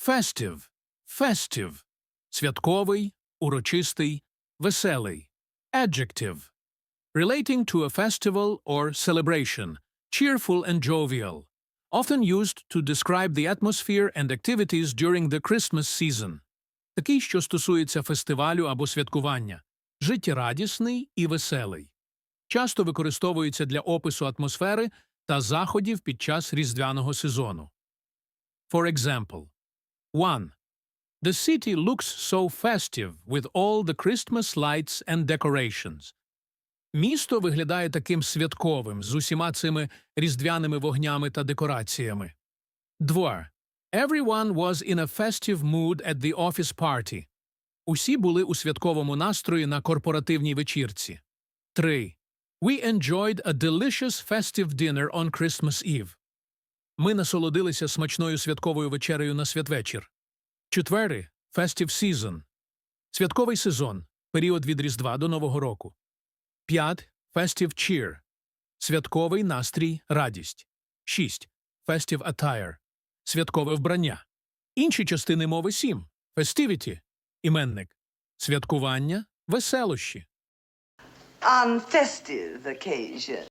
Festive. Festive. Святковий, урочистий, веселий. Adjective. Relating to a festival or celebration. Cheerful and jovial. Often used to describe the atmosphere and activities during the Christmas season. Такий, що стосується фестивалю або святкування. Життєрадісний і веселий. Часто використовується для опису атмосфери та заходів під час різдвяного сезону. For example, 1. The city looks so festive with all the Christmas lights and decorations. Місто виглядає таким святковим з усіма цими різдвяними вогнями та декораціями. 2. Everyone was in a festive mood at the office party. Усі були у святковому настрої на корпоративній вечірці. 3. We enjoyed a delicious festive dinner on Christmas Eve. Ми насолодилися смачною святковою вечерею на святвечір. Четвертий – Festive Season. Святковий сезон. Період від Різдва до Нового року. П'ять – Festive Cheer. Святковий настрій, радість. Шість – Festive Attire. Святкове вбрання. Інші частини мови сім. Festivity – іменник. Святкування – веселощі. On occasion.